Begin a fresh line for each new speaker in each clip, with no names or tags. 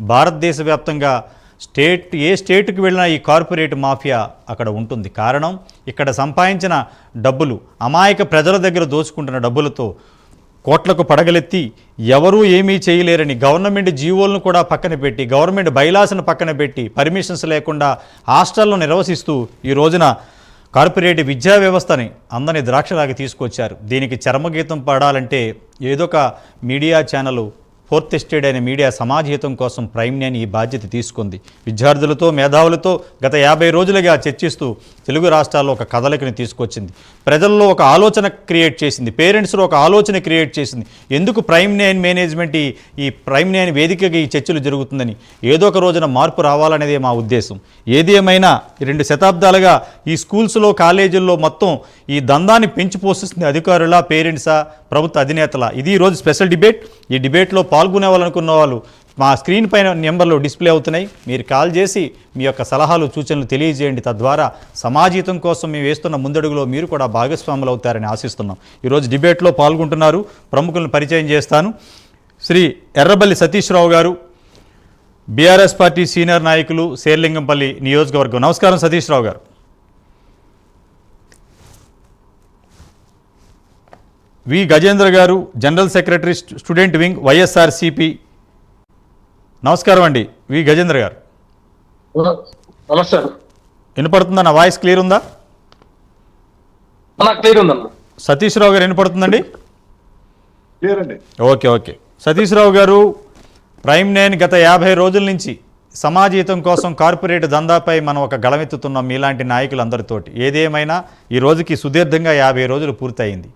భారతదేశ వ్యాప్తంగా స్టేట్ ఏ స్టేట్కి వెళ్ళినా ఈ కార్పొరేట్ మాఫియా అక్కడ ఉంటుంది. కారణం ఇక్కడ సంపాదించిన డబ్బులు అమాయక ప్రజల దగ్గర దోచుకుంటున్న డబ్బులతో కోట్లకు పడగలెత్తి ఎవరూ ఏమీ చేయలేరని గవర్నమెంట్ జీవోలను కూడా పక్కన పెట్టి గవర్నమెంట్ బైలాస్ను పక్కన పెట్టి పర్మిషన్స్ లేకుండా హాస్టల్లో నిర్వసిస్తూ ఈ రోజున కార్పొరేట్ విద్యా వ్యవస్థని అందని ద్రాక్షలాగా తీసుకొచ్చారు. దీనికి చర్మగీతం పాడాలంటే ఏదో ఒక మీడియా ఛానల్ ఫోర్త్ ఎస్టేట్ అనే మీడియా సమాజహితం కోసం ప్రైమ్ ఈ బాధ్యత తీసుకుంది. విద్యార్థులతో మేధావులతో గత యాభై రోజులుగా చర్చిస్తూ తెలుగు రాష్ట్రాల్లో ఒక కదలికను తీసుకొచ్చింది. ప్రజల్లో ఒక ఆలోచన క్రియేట్ చేసింది. పేరెంట్స్లో ఒక ఆలోచన క్రియేట్ చేసింది. ఎందుకు ప్రైమ్ నైన్ మేనేజ్మెంట్ ఈ ఈ ప్రైమ్ నైన్ వేదికగా ఈ చర్చలు జరుగుతుందని ఏదో ఒక రోజున మార్పు రావాలనేదే మా ఉద్దేశం. ఏది ఏమైనా రెండు శతాబ్దాలుగా ఈ స్కూల్స్లో కాలేజీల్లో మొత్తం ఈ దందాన్ని పెంచి పోషిస్తుంది అధికారుల పేరెంట్సా ప్రభుత్వ అధినేతల? ఇది ఈరోజు స్పెషల్ డిబేట్. ఈ డిబేట్లో పాల్గొనేవాలనుకున్న వాళ్ళు మా స్క్రీన్ పైన నెంబర్లు డిస్ప్లే అవుతున్నాయి. మీరు కాల్ చేసి మీ యొక్క సలహాలు సూచనలు తెలియజేయండి. తద్వారా సమాజీతం కోసం మేము వేస్తున్న ముందడుగులో మీరు కూడా భాగస్వాములు అవుతారని ఆశిస్తున్నాం. ఈరోజు డిబేట్లో పాల్గొంటున్నారు. ప్రముఖులను పరిచయం చేస్తాను. శ్రీ ఎర్రబల్లి సతీష్ రావు గారు బీఆర్ఎస్ పార్టీ సీనియర్ నాయకులు శేర్లింగంపల్లి నియోజకవర్గం. నమస్కారం సతీష్ రావు గారు. వి గజేంద్ర గారు general secretary stu- student wing YSRCP. నమస్కారం అండి వి గజేంద్ర గారు. వినపడుతుందా? నా వాయిస్ క్లియర్ ఉందా?
క్లియర్ ఉందన్న.
సతీష్ రావు గారు వినపడుతుందండి?
క్లియర్ అండి.
Okay okay. సతీష్ రావు గారు ప్రైమ్ నైన్ గత యాభై రోజుల నుంచి సమాజీతం కోసం కార్పొరేట్ దందాపై మనం ఒక గళమెత్తుతున్నాం మీలాంటి నాయకులందరితోటి. ఏదేమైనా ఈ రోజుకి సుదీర్ఘంగా యాభై రోజులు పూర్తయింది.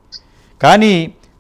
కానీ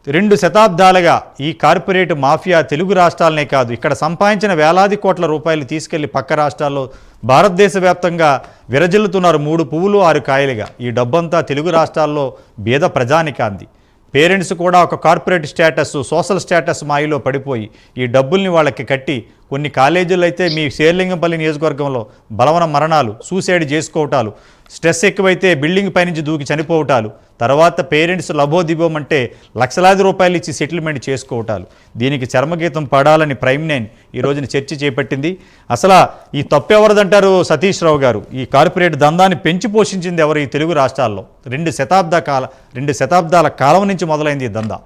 రెండు శతాబ్దాలుగా ఈ కార్పొరేట్ మాఫియా తెలుగు రాష్ట్రాలనే కాదు ఇక్కడ సంపాదించిన వేలాది కోట్ల రూపాయలు తీసుకెళ్ళి పక్క రాష్ట్రాల్లో భారతదేశ వ్యాప్తంగా విరజిల్లుతున్నారు మూడు పువ్వులు ఆరు కాయలుగా. ఈ డబ్బంతా తెలుగు రాష్ట్రాల్లో బీద ప్రజానికాంది. పేరెంట్స్ కూడా ఒక కార్పొరేట్ స్టేటస్ సోషల్ స్టేటస్ మాయలో పడిపోయి ఈ డబ్బుల్ని వాళ్ళకి కట్టి కొన్ని కాలేజీలు అయితే మీ శేర్లింగంపల్లి నియోజకవర్గంలో బలవన మరణాలు సూసైడ్ చేసుకోవటాలు స్ట్రెస్ ఎక్కువైతే బిల్డింగ్ పైనుంచి దూకి చనిపోవటాలు తర్వాత పేరెంట్స్ లభో అంటే లక్షలాది రూపాయలు ఇచ్చి సెటిల్మెంట్ చేసుకోవటాలు. దీనికి చర్మగీతం పడాలని ప్రైమ్ నైన్ ఈ రోజున చర్చ చేపట్టింది. అసలు ఈ తప్పెవరిదంటారు సతీష్ రావు గారు? ఈ కార్పొరేట్ దందాన్ని పెంచి పోషించింది ఎవరు ఈ తెలుగు రాష్ట్రాల్లో? రెండు శతాబ్ద కాల రెండు శతాబ్దాల కాలం నుంచి మొదలైంది ఈ దందా.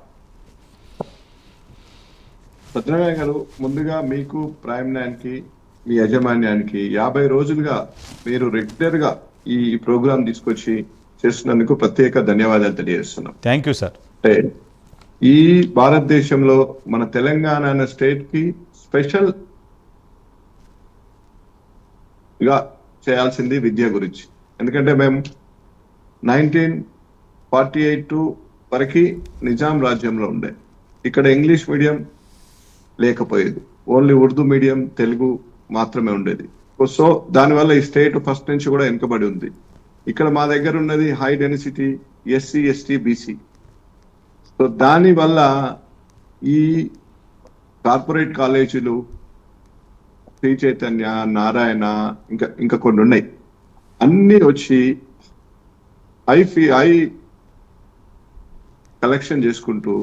సత్యనారాయణ గారు ముందుగా మీకు ప్రైమ్ నైన్కి మీ యాజమాన్యానికి యాభై రోజులుగా మీరు రెగ్యులర్గా ఈ ప్రోగ్రాం తీసుకొచ్చి చేస్తున్నందుకు ప్రత్యేక ధన్యవాదాలు తెలియజేస్తున్నాం.
థ్యాంక్ యూ సార్
అంటే ఈ భారతదేశంలో మన తెలంగాణ అనే స్టేట్కి స్పెషల్గా చేయాల్సింది విద్య గురించి. ఎందుకంటే మేము నైన్టీన్ ఫార్టీ ఎయిట్ టు వరకు నిజాం రాజ్యంలో ఉండే. ఇక్కడ ఇంగ్లీష్ మీడియం లేకపోయేది. ఓన్లీ ఉర్దూ మీడియం తెలుగు మాత్రమే ఉండేది. సో దానివల్ల ఈ స్టేట్ ఫస్ట్ నుంచి కూడా వెనుకబడి ఉంది. ఇక్కడ మా దగ్గర ఉన్నది high density SC ST BC so దాని వల్ల ఈ కార్పొరేట్ కాలేజీలు శ్రీ చైతన్య నారాయణ ఇంకా ఇంకా కొన్ని ఉన్నాయి. అన్నీ వచ్చి హై ఫీ హై కలెక్షన్ చేసుకుంటూ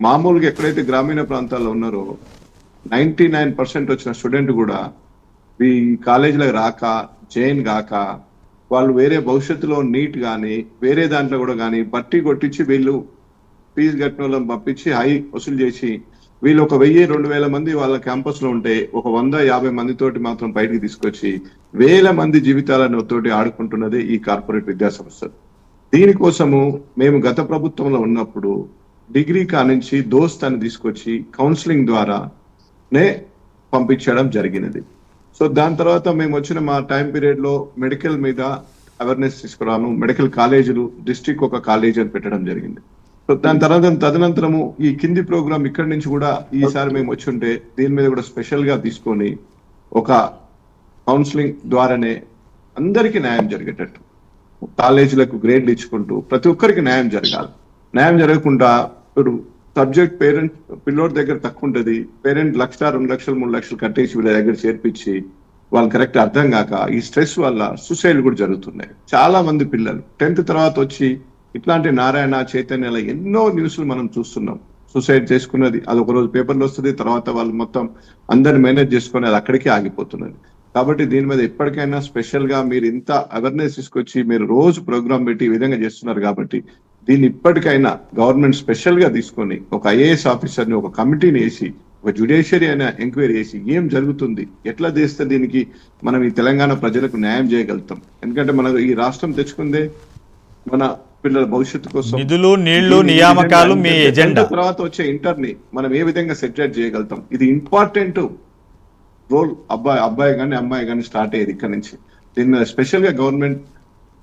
మామూలుగా ఎక్కడైతే గ్రామీణ ప్రాంతాల్లో ఉన్నారో నైంటీ నైన్ పర్సెంట్ వచ్చిన స్టూడెంట్ కూడా ఈ కాలేజీలకు రాక జైన్ కాక వాళ్ళు వేరే భవిష్యత్తులో నీట్ కానీ వేరే దాంట్లో కూడా కానీ బట్టి కొట్టించి వీళ్ళు ఫీజు కట్టిన వాళ్ళని పంపించి హై వసూలు చేసి వీళ్ళు ఒక వెయ్యి రెండు వేల మంది వాళ్ళ క్యాంపస్లో ఉంటే ఒక వంద యాభై మందితోటి మాత్రం బయటికి తీసుకొచ్చి వేల మంది జీవితాలను తోటి ఆడుకుంటున్నది ఈ కార్పొరేట్ విద్యా సంస్థలు. దీనికోసము మేము గత ప్రభుత్వంలో ఉన్నప్పుడు డిగ్రీ కానించి దోస్త్ అని తీసుకొచ్చి కౌన్సిలింగ్ ద్వారా నే పంపించడం జరిగినది. సో దాని తర్వాత మేము వచ్చిన మా టైం పీరియడ్లో మెడికల్ మీద అవేర్నెస్ తీసుకురాము మెడికల్ కాలేజీలు డిస్ట్రిక్ట్ ఒక కాలేజీ అని పెట్టడం జరిగింది. సో దాని తర్వాత తదనంతరము ఈ కింది ప్రోగ్రామ్ ఇక్కడి నుంచి కూడా ఈసారి మేము వచ్చి ఉంటే దీని మీద కూడా స్పెషల్గా తీసుకొని ఒక కౌన్సిలింగ్ ద్వారానే అందరికీ న్యాయం జరిగేటట్టు. కాలేజీలకు గ్రేడ్లు ఇచ్చుకుంటూ ప్రతి ఒక్కరికి న్యాయం జరగాలి. న్యాయం జరగకుండా ఇప్పుడు సబ్జెక్ట్ పేరెంట్ పిల్లోడి దగ్గర తక్కువ ఉంటుంది. పేరెంట్ లక్ష రెండు లక్షలు మూడు లక్షలు కట్టేసి వీళ్ళ దగ్గర చేర్పించి వాళ్ళు కరెక్ట్ అర్థం కాక ఈ స్ట్రెస్ వల్ల సూసైడ్ కూడా జరుగుతున్నాయి. చాలా మంది పిల్లలు. టెన్త్ తర్వాత వచ్చి ఇట్లాంటి నారాయణ చైతన్యాల ఎన్నో న్యూస్లు మనం చూస్తున్నాం. సూసైడ్ చేసుకున్నది అది ఒక రోజు పేపర్లో వస్తుంది తర్వాత వాళ్ళు మొత్తం అందరిని మేనేజ్ చేసుకొని అది అక్కడికే ఆగిపోతున్నది. కాబట్టి దీని మీద ఎప్పటికైనా స్పెషల్గా మీరు ఇంత అవేర్నెస్ తీసుకొచ్చి మీరు రోజు ప్రోగ్రామ్ పెట్టి ఈ విధంగా చేస్తున్నారు కాబట్టి దీన్ని ఇప్పటికైనా గవర్నమెంట్ స్పెషల్గా తీసుకొని ఒక ఐఏఎస్ ఆఫీసర్ని ఒక కమిటీని వేసి ఒక జ్యుడిషియరీ అయిన ఎంక్వైరీ చేసి ఏం జరుగుతుంది ఎట్లా చేస్తే దీనికి మనం ఈ తెలంగాణ ప్రజలకు న్యాయం చేయగలుగుతాం? ఎందుకంటే మన ఈ రాష్ట్రం తెచ్చుకుందే మన పిల్లల భవిష్యత్తు కోసం.
నిధులు
నీళ్ళు
నియామకాలు మీ ఎజెండా?
తర్వాత వచ్చే ఇంటర్ని మనం ఏ విధంగా సెటిల్ చేయగలుగుతాం? ఇది ఇంపార్టెంట్ రోల్ అబ్బాయి అబ్బాయి కానీ అమ్మాయి కానీ స్టార్ట్ అయ్యేది ఇక్కడ నుంచి. దీని మీద స్పెషల్గా గవర్నమెంట్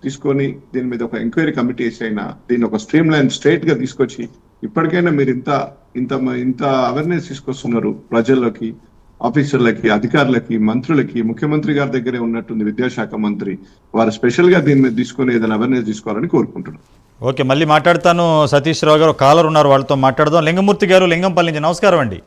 తీసుకొని దీని మీద ఒక ఎంక్వైరీ కమిటీ వేసి అయినా దీన్ని ఒక స్ట్రీమ్ లైన్ స్ట్రైట్గా తీసుకొచ్చి ఇప్పటికైనా మీరు ఇంత ఇంత ఇంత అవేర్నెస్ తీసుకొస్తున్నారు ప్రజల్లోకి ఆఫీసర్లకి అధికారులకి మంత్రులకి ముఖ్యమంత్రి గారి దగ్గరే ఉన్నట్టుంది విద్యాశాఖ మంత్రి. వారు స్పెషల్గా దీని మీద తీసుకొని ఏదైనా అవేర్నెస్ తీసుకోవాలని కోరుకుంటున్నాను
ఓకే మళ్ళీ మాట్లాడతాను. సతీష్ రావు గారు కాలర్ ఉన్నారు వాళ్ళతో మాట్లాడదాం. లింగమూర్తి గారు లింగంపల్లి నుంచి నమస్కారం అండి.